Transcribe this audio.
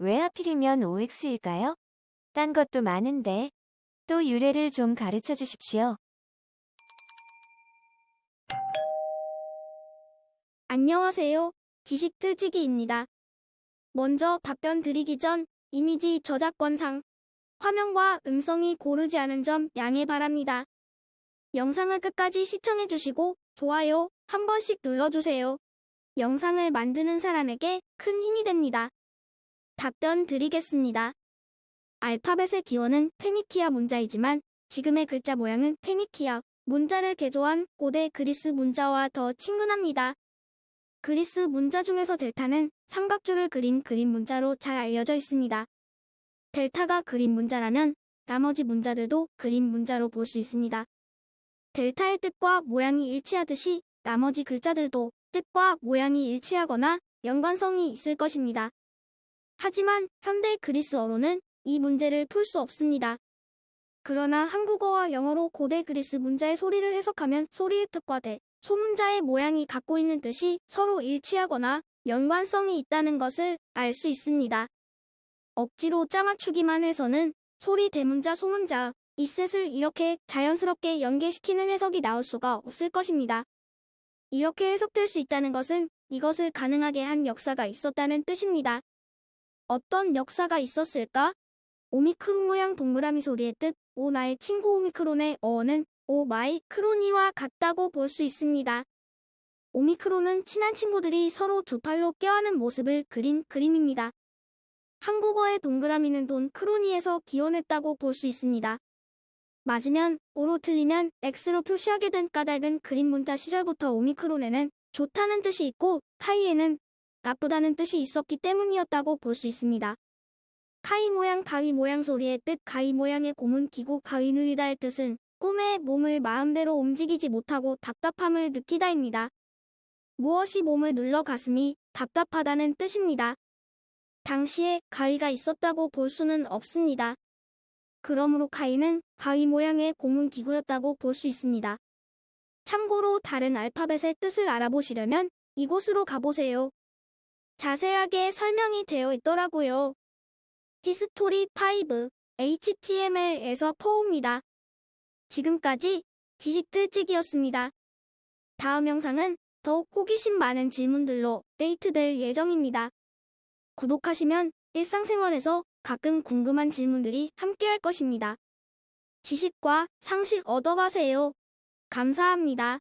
왜 하필이면 OX일까요? 딴 것도 많은데. 또 유래를 좀 가르쳐 주십시오. 안녕하세요. 지식틀치기입니다. 먼저 답변 드리기 전 이미지 저작권상 화면과 음성이 고르지 않은 점 양해 바랍니다. 영상을 끝까지 시청해주시고 좋아요 한 번씩 눌러주세요. 영상을 만드는 사람에게 큰 힘이 됩니다. 답변 드리겠습니다. 알파벳의 기원은 페니키아 문자이지만 지금의 글자 모양은 페니키아 문자를 개조한 고대 그리스 문자와 더 친근합니다. 그리스 문자 중에서 델타는 삼각줄을 그린 그림 문자로 잘 알려져 있습니다. 델타가 그림 문자라면 나머지 문자들도 그림 문자로 볼 수 있습니다. 델타의 뜻과 모양이 일치하듯이 나머지 글자들도 뜻과 모양이 일치하거나 연관성이 있을 것입니다. 하지만 현대 그리스어로는 이 문제를 풀 수 없습니다. 그러나 한국어와 영어로 고대 그리스 문자의 소리를 해석하면 소리의 뜻과 대, 소문자의 모양이 갖고 있는 뜻이 서로 일치하거나 연관성이 있다는 것을 알 수 있습니다. 억지로 짜맞추기만 해서는 소리 대문자 소문자 이 셋을 이렇게 자연스럽게 연계시키는 해석이 나올 수가 없을 것입니다. 이렇게 해석될 수 있다는 것은 이것을 가능하게 한 역사가 있었다는 뜻입니다. 어떤 역사가 있었을까? 오미크론 모양 동그라미 소리의 뜻, 오 나의 친구 오미크론의 어는 오 마이 크로니와 같다고 볼 수 있습니다. 오미크론은 친한 친구들이 서로 두 팔로 껴안은 모습을 그린 그림입니다. 한국어의 동그라미는 돈 크로니에서 기원했다고 볼 수 있습니다. 맞으면 O로 틀리면 X로 표시하게 된 까닭은 그림 문자 시절부터 오미크론에는 좋다는 뜻이 있고 카이에는 나쁘다는 뜻이 있었기 때문이었다고 볼 수 있습니다. 카이 모양 가위 모양 소리의 뜻 가위 모양의 고문 기구 가위 누이다의 뜻은 꿈에 몸을 마음대로 움직이지 못하고 답답함을 느끼다입니다. 무엇이 몸을 눌러 가슴이 답답하다는 뜻입니다. 당시에 가위가 있었다고 볼 수는 없습니다. 그러므로 가위는 가위 모양의 고문 기구였다고 볼 수 있습니다. 참고로 다른 알파벳의 뜻을 알아보시려면 이곳으로 가보세요. 자세하게 설명이 되어 있더라고요. 히스토리 5 HTML에서 포입니다. 지금까지 지식들찍이었습니다. 다음 영상은 더욱 호기심 많은 질문들로 데이트될 예정입니다. 구독하시면 일상생활에서 가끔 궁금한 질문들이 함께할 것입니다. 지식과 상식 얻어가세요. 감사합니다.